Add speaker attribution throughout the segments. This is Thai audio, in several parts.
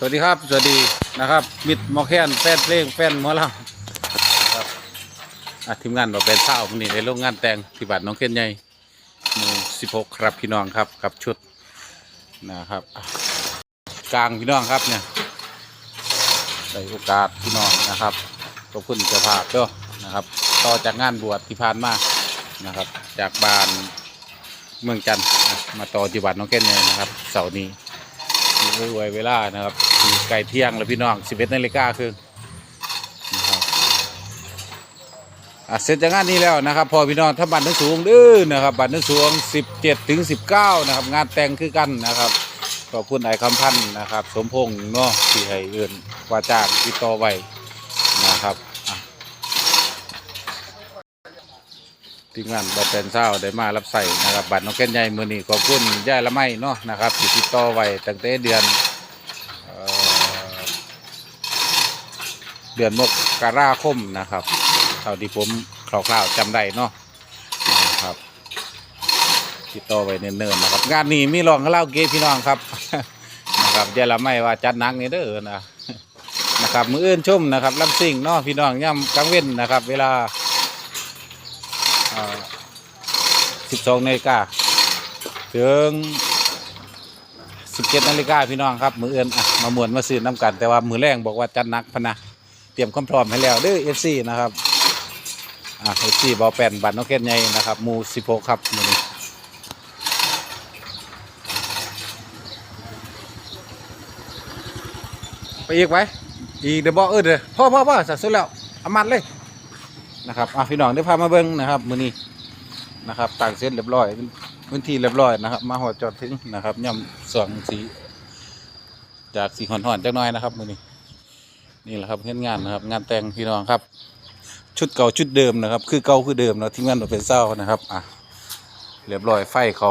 Speaker 1: สวัสดีครับ สวัสดีนะครับ มิดมอแคนแฟนเพลงแฟนมอลำครับอะทีมงานเราเป็นเศร้าวันนี้ในโรงงานแต่งที่บ้านน้องเคนใหญ่หมู่16ครับพี่น้องครับกับชุดนะครับ กลางพี่น้องครับเนี่ยได้โอกาสพี่น้องนะครับขอบคุณเจ้าภาพด้วยนะครับ ต่อจากงานบวชที่ผ่านมานะครับ จากบ้านเมืองจันทร์มาต่อที่บ้านน้องเคนใหญ่นะครับเสาร์นี้ รวยเวลานะครับไก่เที่ยงแล้วพี่น้องสิบเอ็ดนาฬิกาคือเสร็จจากงานนี้แล้วนะครับ พอพี่น้องถ้าบัตรนึกสูงดื้อนะครับบัตรนึกสูง 17 ถึง 19 นะครับ งานแต่งคือกันนะครับขอบคุณไอ้คำพันธ์นะครับ สมพงษ์เนาะที่ให้เอื่นว่าจ้างติดต่อไว้นะครับอะ ทีมงานบอเป็นเศร้าได้มารับใส่นะครับบัตรน้องแก้นใหญ่มือนี้ขอบคุณย่าละไม้เนาะนะครับที่ติดต่อไว้ตั้งแต่เดือนเอเดือนมกราคมนะครับเท่าที่ผมคร่าวๆจำได้เนาะนะครับติดต่อไว้เนิ่นๆนะครับ งานนี้มีรองคาราเกพี่น้องครับนะครับย่าละไม้ว่าจัดนักนี่เด้อนะนะครับมืออื่นชุ่มนะครับลำซิ่งเนาะพี่น้องย่ำกลางเว้นนะครับ เวลา สิบสองนาฬิกาถึงสิบเจ็ดนาฬิกาพี่น้องครับ มือเอื่นอะมามวนมาซื้อน้ำกัน แต่ว่ามือแรงบอกว่าจัดหนักพะนะเตรียมความพร้อมให้แล้วเด้อเอฟซีนะครับอ่าเอฟซีบอแปนบัตรนกเก็ตใหญ่นะครับมูสิบหกครับมือนี้ไปอีกไว้อีกเดี๋ยวบอกเออเดี๋ยวพ่อพ่อพ่อสัตว์สุดแล้วเอามัดเลย นะครับอะพี่น้องได้พามาเบิ้งนะครับมือนี้นะครับต่างเส้นเรียบร้อยพื้นที่เรียบร้อยนะครับ มาหอดจอดถึงนะครับย่ำสองสีจากสีหอนๆจักน้อยนะครับมือนี้นี่แหละครับเฮ็ดงานนะครับ งานแต่งพี่น้องครับ ชุดเก่าชุดเดิมนะครับ คือเก่าคือเดิมเนาะทีมงานเราเป็นเศร้านะครับอะเรียบร้อยไฟเขา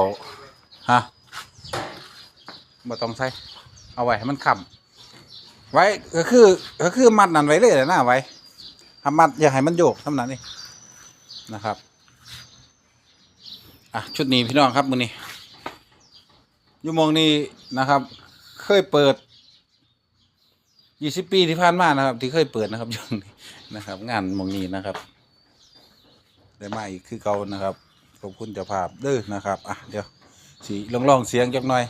Speaker 1: ฮะบ่ต้องใส่เอาไว้ให้มันค้ำไว้ก็คือก็คือมัดนั่นไว้เลยนะไว้ ทำมัดอย่าให้มันโยกทำนั้นนี่นะครับอะชุดนี้พี่น้องครับมือนี้อยูโมงนี้นะครับ เคยเปิดยี่สิบปีที่ผ่านมานะครับ ที่เคยเปิดนะครับช่วงนี้นะครับ งานมองนี้นะครับได้มาอีกคือเก่านะครับขอบคุณเจ้าภาพเด้อนะครับอะเดี๋ยวสีลองลองเสียงจักหน่อย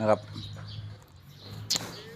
Speaker 1: นะครับ